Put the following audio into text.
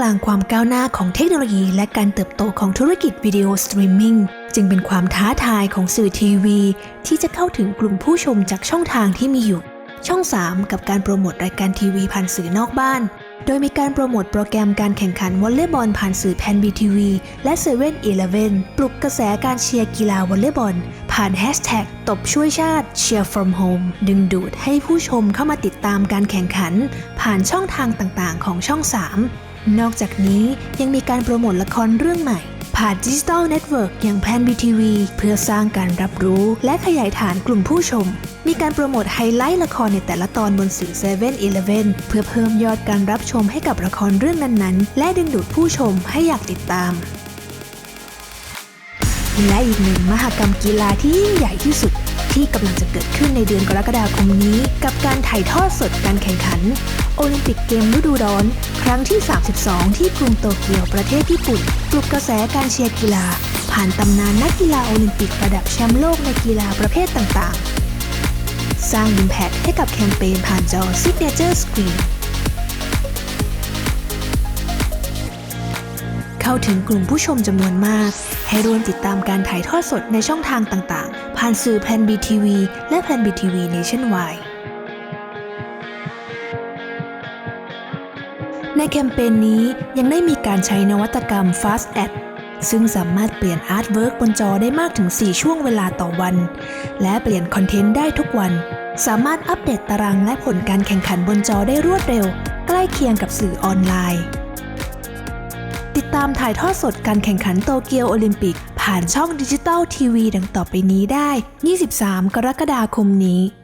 กลางความก้าวหน้าของเทคโนโลยี และการเติบโตของธุรกิจวิดีโอสตรีมมิ่งจึงเป็นความท้าทายของสื่อทีวี ที่จะเข้าถึงกลุ่มผู้ชมจากช่องทางที่มีอยู่ ช่อง 3 กับการโปรโมทรายการทีวีผ่านสื่อนอกบ้าน โดยมีการโปรโมทโปรแกรมการแข่งขันวอลเลย์บอลผ่านสื่อแพนบีทีวีและ7 e เ e ่ e อปลุกกระแสการเชียร์กีฬาวอลเลย์บอล ผ่านแฮชแท็กตบช่วยชาติ Cheer from Home ดึงดูดให้ผู้ชมเข้ามาติดตามการแข่งขัน ผ่านช่องทางต่างๆ ของช่อง 3 นอกจากนี้ยังมีการโปรโมทละครเรื่องใหม่ ผ่านดิจิตอลเน็ตเวิร์กอย่างแพนบีทีวีเพื่อสร้างการรับรู้และขยายฐานกลุ่มผู้ชม มีการโปรโมทไฮไลท์ละครในแต่ละตอนบนสื่อ7 e เ e ่ e อเพื่อเพิ่มยอดการรับชมให้กับละครเรื่องนั้นๆ และดึงดูดผู้ชมให้อยากติดตาม และอีกหนึ่งมหกรรมกีฬาที่ยิ่งใหญ่ที่สุด ที่กำลังจะเกิดขึ้นในเดือนกรกฎาคมนี้ กับการถ่ายทอดสดการแข่งขัน โอลิมปิกเกมฤดูร้อน ครั้งที่ 32 ที่กรุงโตเกียวประเทศญี่ปุ่นปลุกกระแสการเชียร์กีฬา ผ่านตำนานนักกีฬาโอลิมปิกระดับแชมป์โลกในกีฬาประเภทต่างๆ สร้างอิมแพคให้กับแคมเปญผ่านจอ Signature Screen เข้าถึงกลุ่มผู้ชมจำนวนมาก ให้ร่วมติดตามการถ่ายทอดสดในช่องทางต่างๆ ผ่านสื่อแพนบีทีวีและแพนบีทีวีเนชั่นไวในแคมเปญนี้ยังได้มีการใช้นวัตกรรม Fast Ad ซึ่งสามารถเปลี่ยนอาร์ตเวิร์กบนจอได้มากถึง 4 ช่วงเวลาต่อวัน และเปลี่ยนคอนเทนต์ได้ทุกวัน สามารถอัปเดตตารางและผลการแข่งขันบนจอได้รวดเร็ว ใกล้เคียงกับสื่อออนไลน์ ติดตามถ่ายทอดสดการแข่งขันโตเกียวโอลิมปิก ผ่านช่องดิจิตอลทีวีดังต่อไปนี้ได้ 23 กรกฎาคมนี้